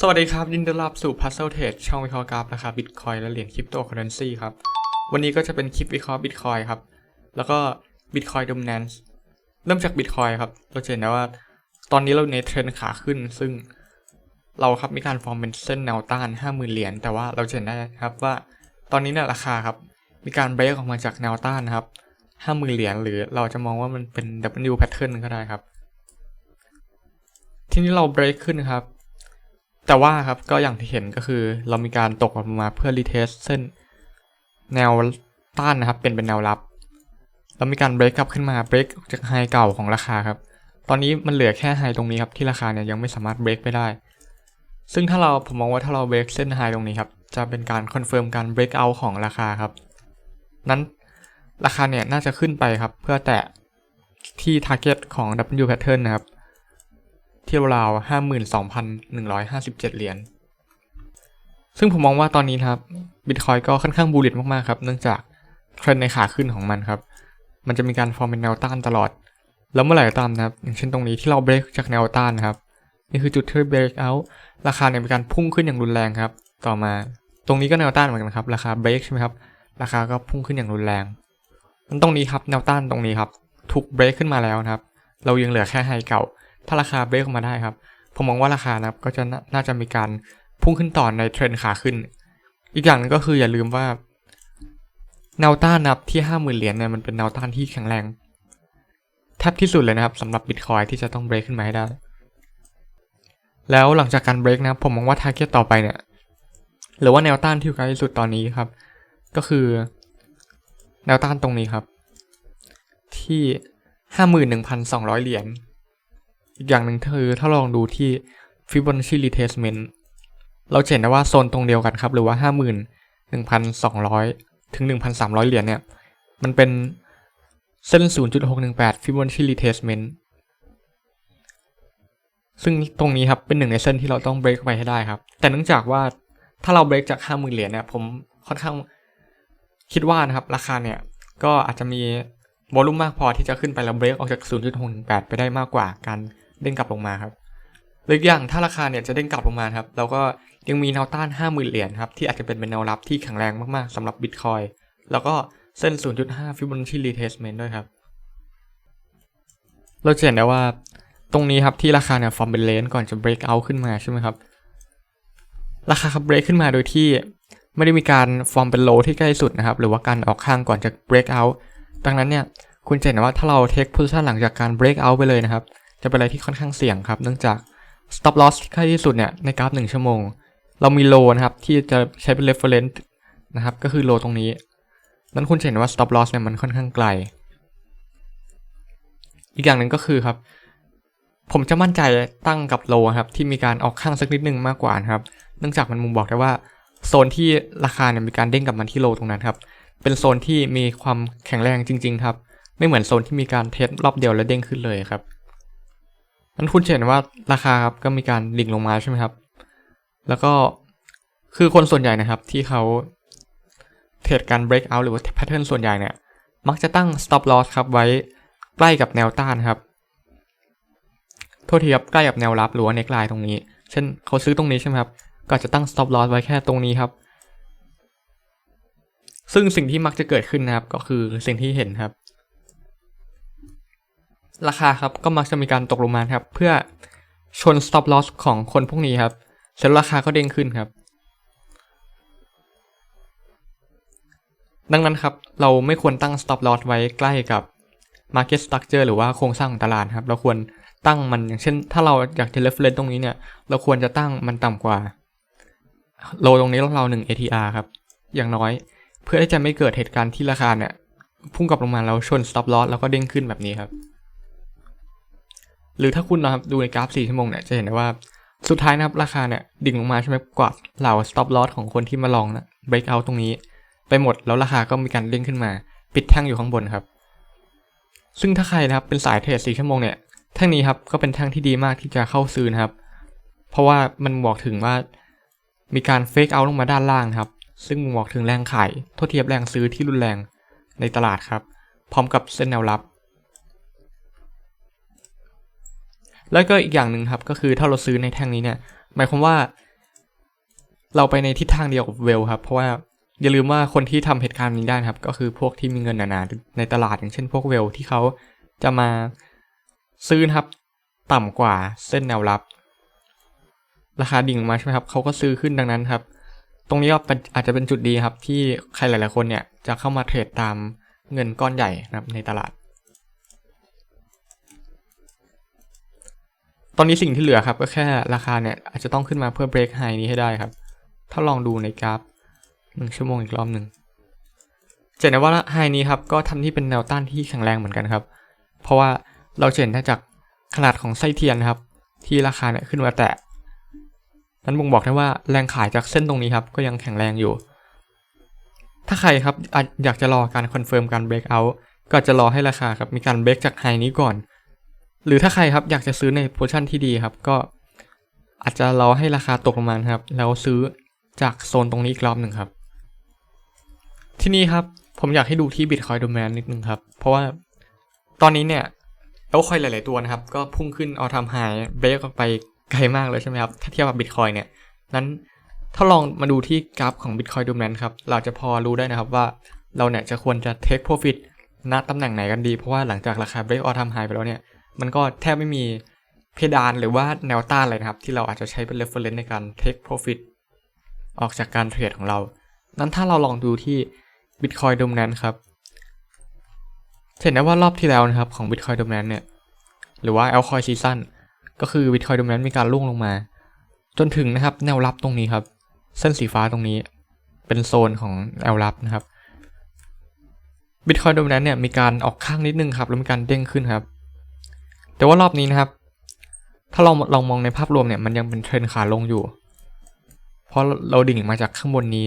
สวัสดีครับยินดีต้อนรับสู่ Puzzle Trade ช่องวิเคราะห์กราฟราคาบิตคอยและเหรียญคริปโตเคอเรนซีครับ วันนี้ก็จะเป็นคลิปวิเคราะห์บิตคอยครับ แล้วก็บิตคอยด o ม n น n c e เริ่มจากบิตคอยครับ เราจะเห็นได้ว่าตอนนี้เราในเทรนด์ขาขึ้น ซึ่งเราครับมีการฟอร์มเป็นเส้นแนวต้าน 50,000 เหรียญแต่ว่าเราจะเห็นได้ครับว่าตอนนี้เนี่ยราคาครับ มีการเบรกออกมาจากแนวต้านนะครับ 50,000 เหรียญหรือเราจะมองว่ามันเป็น W pattern ก็ได้ครับ ทีนี้เราเบรกขึ้นครับ แต่ว่าครับก็อย่างที่เห็นก็คือเรามีการตกออกมาเพื่อรีเทสเส้นแนวต้านนะครับ เป็นเป็นแนวรับ เรามีการเบรกกลับขึ้นมาเบรกจากไฮเก่าของราคาครับ ตอนนี้มันเหลือแค่ไฮตรงนี้ครับที่ราคาเนี่ยยังไม่สามารถเบรกไปได้ ซึ่งถ้าเราผมมองว่าถ้าเราเบรกเส้นไฮตรงนี้ครับจะเป็นการคอนเฟิร์มการเบรกเอาของราคาครับ นั้นราคาเนี่ยน่าจะขึ้นไปครับเพื่อแตะที่ target ของ W pattern นะครับ เที่ราวห้าหมื่นสองพันหนึ่งร้อยห้าสิบเจ็ดเหรียญ ซึ่งผมมองว่าตอนนี้ครับบิตคอยก็ค่อนข้างบูลลิตมากๆครับ เนื่องจากเทรนในขาขึ้นของมันครับ มันจะมีการฟอร์มเป็นแนวต้านตลอด แล้วเมื่อไหร่ก็ตามนะครับ อย่างเช่นตรงนี้ที่เราเบรกจากแนวต้านนะครับ นี่คือจุดที่เบรกเอาราคาเนี่ยมีการพุ่งขึ้นอย่างรุนแรงครับ ต่อมาตรงนี้ก็แนวต้านเหมือนกันครับ ราคาเบรกใช่ไหมครับ ราคาก็พุ่งขึ้นอย่างรุนแรงมันตรงนี้ครับแนวต้านตรงนี้ครับ ถูกเบรกขึ้นมาแล้วนะครับ เรายังเหลือแค่ไฮเก่า ถ้าราคาเบรกออกมาได้ครับ ผมมองว่าราคานะครับก็จะน่าน่าจะมีการพุ่งขึ้นต่อในเทรนขาขึ้น อีกอย่างหนึงก็คืออย่าลืมว่าแนวต้านนะครับที่ห้าหมื่นเหรียญเนี่ยมันเป็นแนวต้านที่แข็งแรงแทบที่สุดเลยนะครับสำหรับบิตคอยที่จะต้องเบรกขึ้นมาให้ได้ แล้วหลังจากการเบรกนะครับผมมองว่าทาร์เก็ตต่อไปเนี่ยหรือว่าแนวต้านที่อยู่ใกล้ที่สุดตอนนี้ครับ ก็คือ แนวต้านตรงนี้ครับ ที่ห้าหมื่นหนึ่งพันสองร้อยเหรียญ อีกอย่างหนึ่งคือถ้าลองดูที่ Fibonacci retracement เราเห็นได้ว่าโซนตรงเดียวกันครับ หรือว่า 51,200 ถึง 1,300 เหรียญเนี่ย มันเป็นเส้น 0.618 Fibonacci retracement ซึ่งตรงนี้ครับเป็นหนึ่งในเส้นที่เราต้องเบรกไปให้ได้ครับ แต่เนื่องจากว่าถ้าเราเบรกจาก 50,000 เหรียญเนี่ยผมค่อนข้างคิดว่านะครับราคาเนี่ยก็อาจจะมีวอลุ่มมากพอที่จะขึ้นไปแล้วเบรกออกจาก 0.618 ไปได้มากกว่าการ เด้งกลับลงมาครับหรืออกอย่างถ้าราคาเนี่ยจะเด้งกลับลงมาครับเราก็ยังมีแนวต้าน 50,000 เหรียญครับที่อาจจะเป็นเป็นแนวรับที่แข็งแรงมากๆสำหรับ Bitcoin แล้วก็เส้น 0.5 Fibonacci retracement ด้วยครับ เราจะเห็นได้ว่าตรงนี้ครับที่ราคาเนี่ยฟอร์มเป็นเลนก่อนจะ break out ขึ้นมาใช่ไหมครับ ราคาครับ break ขึ้นมาโดยที่ไม่ได้มีการฟอร์มเป็นโลที่ใกล้สุดนะครับ หรือว่าการออกข้างก่อนจะ break out ดังนั้นเนี่ยคุณจะเห็นว่าถ้าเรา take position หลังจากการ break out ไปเลยนะครับ จะเป็นอะไรที่ค่อนข้างเสี่ยงครับ เนื่องจาก stop loss ที่ใกล้ที่สุดเนี่ยในกราฟ 1 ชั่วโมง เรามี low นะครับที่จะใช้เป็น reference นะครับก็คือ low ตรงนี้ นั้นคุณจะเห็นว่า stop loss เนี่ยมันค่อนข้างไกล อีกอย่างหนึ่งก็คือครับ ผมจะมั่นใจตั้งกับ low ครับที่มีการออกข้างสักนิดนึงมากกว่านะครับ เนื่องจากมันมุมบอกได้ว่าโซนที่ราคาเนี่ยมีการเด้งกลับมาที่ low ตรงนั้นครับ เป็นโซนที่มีความแข็งแรงจริง ๆ ครับ ไม่เหมือนโซนที่มีการเทสรอบเดียวแล้วเด้งขึ้นเลยครับ นั้นคุณเห็นว่าราคาครับก็มีการดิ่งลงมาใช่ไหมครับ แล้วก็คือคนส่วนใหญ่นะครับที่เขาเทรดการ break out หรือว่า pattern ส่วนใหญ่เนี่ย มักจะตั้ง stop loss ครับไว้ใกล้กับแนวต้านครับ โทษทีครับใกล้กับแนวรับหรือว่า neckline ตรงนี้ เช่นเขาซื้อตรงนี้ใช่ไหมครับ ก็จะตั้ง stop loss ไว้แค่ตรงนี้ครับ ซึ่งสิ่งที่มักจะเกิดขึ้นนะครับ ก็คือสิ่งที่เห็นครับ ราคาครับก็มักจะมีการตกลงมาครับเพื่อชน stop loss ของคนพวกนี้ครับเสร็จแล้วราคาก็เด้งขึ้นครับ ดังนั้นครับเราไม่ควรตั้ง stop loss ไว้ใกล้กับ market structure หรือว่าโครงสร้างของตลาดครับ เราควรตั้งมันอย่างเช่น ถ้าเราอยากจะ reference ตรงนี้เนี่ย เราควรจะตั้งมันต่ำกว่าโลตรงนี้เราหนึ่ง ATR ครับ อย่างน้อย เพื่อที่จะไม่เกิดเหตุการณ์ที่ราคาเนี่ยพุ่งกลับลงมาแล้วชน stop loss แล้วก็เด้งขึ้นแบบนี้ครับ หรือถ้าคุณนะครับดูในกราฟ 4 ชั่วโมงเนี่ยจะเห็นได้ว่าสุดท้ายนะครับราคาเนี่ยดิ่งลงมาใช่ไหมกว่าเหล่า stop loss ของคนที่มาลองนะ break out ตรงนี้ ไปหมดแล้วราคาก็มีการเด้งขึ้นมา ปิดแท่งอยู่ข้างบนครับ ซึ่งถ้าใครนะครับเป็นสายเทรด4ชั่วโมงเนี่ยแท่งนี้ครับก็เป็นแท่งที่ดีมากที่จะเข้าซื้อนะครับ เพราะว่ามันบอกถึงว่ามีการ fake out ลงมาด้านล่างครับ ซึ่งบอกถึงแรงขายท่าเทียบแรงซื้อที่รุนแรงในตลาดครับ พร้อมกับเส้นแนวรับ แล้วก็อีกอย่างหนึ่งครับก็คือถ้าเราซื้อในแท่งนี้เนี่ย หมายความว่า เราไปในทิศทางเดียวกับเวลครับ เพราะว่าอย่าลืมว่าคนที่ทำเหตุการณ์นี้ได้ครับ ก็คือพวกที่มีเงินหนาๆในตลาดอย่างเช่น พวกเวลที่เขาจะมาซื้อครับ ต่ำกว่าเส้นแนวรับ ราคาดิ่งมาใช่ไหมครับเขาก็ซื้อขึ้นดังนั้นครับ ตรงนี้ก็อาจจะเป็นจุดดีครับ ที่ใครหลาย ๆ คนเนี่ยจะเข้ามาเทรดตามเงินก้อนใหญ่นะครับในตลาด ตอนนี้สิ่งที่เหลือครับก็แค่ราคาเนี่ยอาจจะต้องขึ้นมาเพื่อ break high นี้ให้ได้ครับ ถ้าลองดูในกราฟหนึ่งชั่วโมงอีกรอบหนึ่งจะเห็นได้ว่าไฮนี้ครับก็ทำที่เป็นแนวต้านที่แข็งแรงเหมือนกันครับ เพราะว่าเราเห็นได้จากขนาดของไส้เทียนครับ ที่ราคาเนี่ยขึ้นมาแตะนั้นบ่งบอกได้ว่าแรงขายจากเส้นตรงนี้ครับก็ยังแข็งแรงอยู่ ถ้าใครครับอยากจะรอการคอนเฟิร์มการ break out ก็จะรอให้ราคาครับมีการ break จากไฮนี้ก่อน หรือถ้าใครครับอยากจะซื้อในโพชั่นที่ดีครับ ก็อาจจะรอให้ราคาตกลงมาครับ แล้วซื้อจากโซนตรงนี้อีกรอบหนึ่งครับ ที่นี่ครับผมอยากให้ดูที่ Bitcoin Domain นิดนึงครับ เพราะว่าตอนนี้เนี่ยแล้วคอยหลาย ๆ ตัวนะครับ ก็พุ่งขึ้นเอาทำหายเบรกออกไปไกลมากเลยใช่ไหมครับ ถ้าเทียบกับ Bitcoin เนี่ยนั้นถ้าลองมาดูที่กราฟของ Bitcoin Domain ครับ เราจะพอรู้ได้นะครับว่าเราเนี่ยจะควรจะ take profit ณตำแหน่งไหนกันดี เพราะว่าหลังจากราคา break all time high ไปแล้วเนี่ย มันก็แทบไม่มีเพดานหรือว่าแนวต้านเลยนะครับ ที่เราอาจจะใช้เป็น reference ในการ take profit ออกจากการเทรดของเรา นั้นถ้าเราลองดูที่ Bitcoin Dominant ครับเห็นได้ว่ารอบที่แล้วนะครับของ Bitcoin Dominant เนี่ย หรือว่า Altcoin Season ก็คือ Bitcoin Dominant มีการล่วงลงมา จนถึงนะครับแนวรับตรงนี้ครับ เส้นสีฟ้าตรงนี้ เป็นโซนของแนวรับนะครับ Bitcoin Dominant เนี่ยมีการออกข้างนิดนึงครับแล้วมีการเด้งขึ้นครับ แต่ว่ารอบนี้นะครับ ถ้าเราลองมองในภาพรวมเนี่ยมันยังเป็นเทรนขาลงอยู่ เพราะเราดิ่งมาจากข้างบนนี้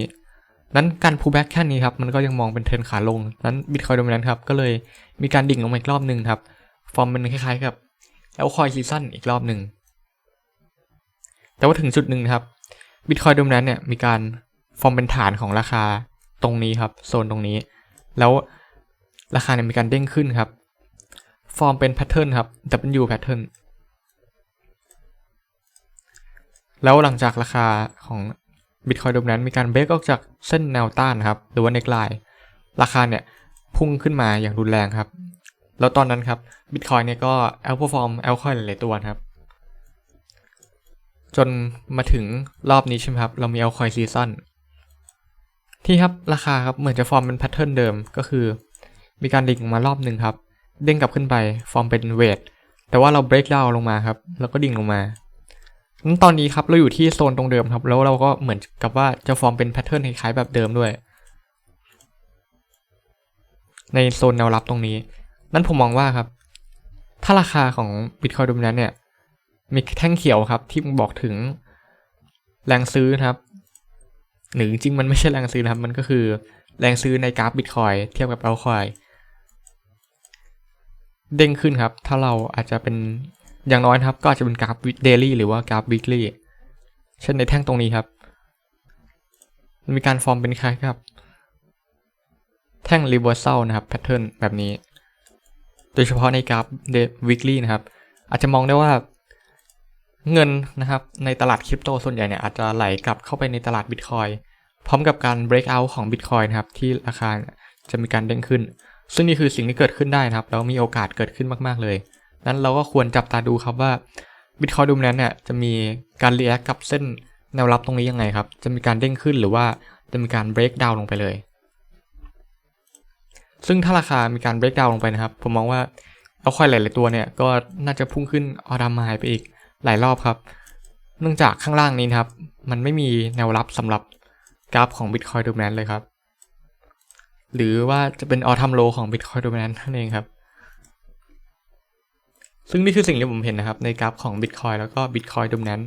นั้นการ pullback แค่นี้ครับ มันก็ยังมองเป็นเทรนขาลง นั้น Bitcoin Dominant ครับ ก็เลยมีการดิ่งลงมาอีกรอบหนึ่งครับ ฟอร์มเป็นคล้ายๆกับ Altcoin Season อีกรอบหนึ่ง แต่ว่าถึงจุดหนึ่งครับ Bitcoin Dominant เนี่ยมีการฟอร์มเป็นฐานของราคาตรงนี้ครับ โซนตรงนี้ แล้วราคาเนี่ยมีการเด้งขึ้นครับ ฟอร์มเป็นแพทเทิร์นครับ W pattern แล้วหลังจากราคาของ Bitcoin Dominant มีการเบรกออกจากเส้นแนวต้านครับ หรือว่า neckline ราคาเนี่ยพุ่งขึ้นมาอย่างรุนแรงครับ แล้วตอนนั้นครับ Bitcoin เนี่ยก็ outperform altcoin หลายๆตัวครับ จนมาถึงรอบนี้ใช่ไหมครับ เรามี altcoin season ที่ครับราคาครับเหมือนจะฟอร์มเป็นแพทเทิร์นเดิมก็คือ มีการดิ่งมารอบหนึ่งครับ เด้งกลับขึ้นไป ฟอร์มเป็นเวท แต่ว่าเรา break down ลงมาครับ แล้วก็ดิ่งลงมานั้นตอนนี้ครับเราอยู่ที่โซนตรงเดิมครับ แล้วเราก็เหมือนกับว่าจะฟอร์มเป็นแพทเทิร์นคล้ายๆแบบเดิมด้วย ในโซนแนวรับตรงนี้ นั้นผมมองว่าครับ ถ้าราคาของ Bitcoin d o m i n a n เนี่ย มีแท่งเขียวครับ ที่บอกถึงแรงซื้อนะครับ หรือจริงมันไม่ใช่แรงซื้อนะครับ มันก็คือแรงซื้อในกราฟ Bitcoin เทียบกับ Altcoin เด้งขึ้นครับ ถ้าเราอาจจะเป็นอย่างน้อยนะครับ ก็อาจจะเป็นกราฟ daily หรือว่ากราฟ weekly เช่นในแท่งตรงนี้ครับ มันมีการฟอร์มเป็นคล้ายครับ แท่ง reversal นะครับ pattern แบบนี้ โดยเฉพาะในกราฟ weekly นะครับ อาจจะมองได้ว่าเงินนะครับในตลาดคริปโตส่วนใหญ่เนี่ยอาจจะไหลกลับเข้าไปในตลาด Bitcoin พร้อมกับการ break out ของ Bitcoin นะครับที่ราคาจะมีการเด้งขึ้น ซึ่งนี่คือสิ่งที่เกิดขึ้นได้นะครับ แล้วมีโอกาสเกิดขึ้นมาก ๆ เลย นั้นเราก็ควรจับตาดูครับว่า Bitcoin Dominant เนี่ยจะมีการ react กับเส้นแนวรับตรงนี้ยังไงครับ จะมีการเด้งขึ้นหรือว่าจะมีการ break down ลงไปเลย ซึ่งถ้าราคามีการ break down ลงไปนะครับ ผมมองว่าเอาค่อยหลาย ๆ ตัวเนี่ยก็น่าจะพุ่งขึ้นออดามายไปอีกหลายรอบครับ เนื่องจากข้างล่างนี้นครับ มันไม่มีแนวรับสำหรับกราฟของ Bitcoin Dominant เลยครับ หรือว่าจะเป็นออทัมโลของ Bitcoin Dominant นั่นเองครับ ซึ่งนี่คือสิ่งที่ผมเห็นนะครับ ในกราฟของ Bitcoin แล้วก็ Bitcoin Dominant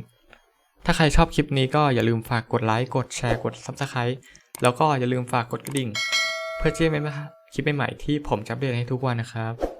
ถ้าใครชอบคลิปนี้ก็อย่าลืมฝากกดไลค์กดแชร์กด Subscribe แล้วก็อย่าลืมฝากกดกระดิ่ง เพื่อจะไม่พลาดคลิปใหม่ๆที่ผมจะอัปเดตให้ทุกวันนะครับ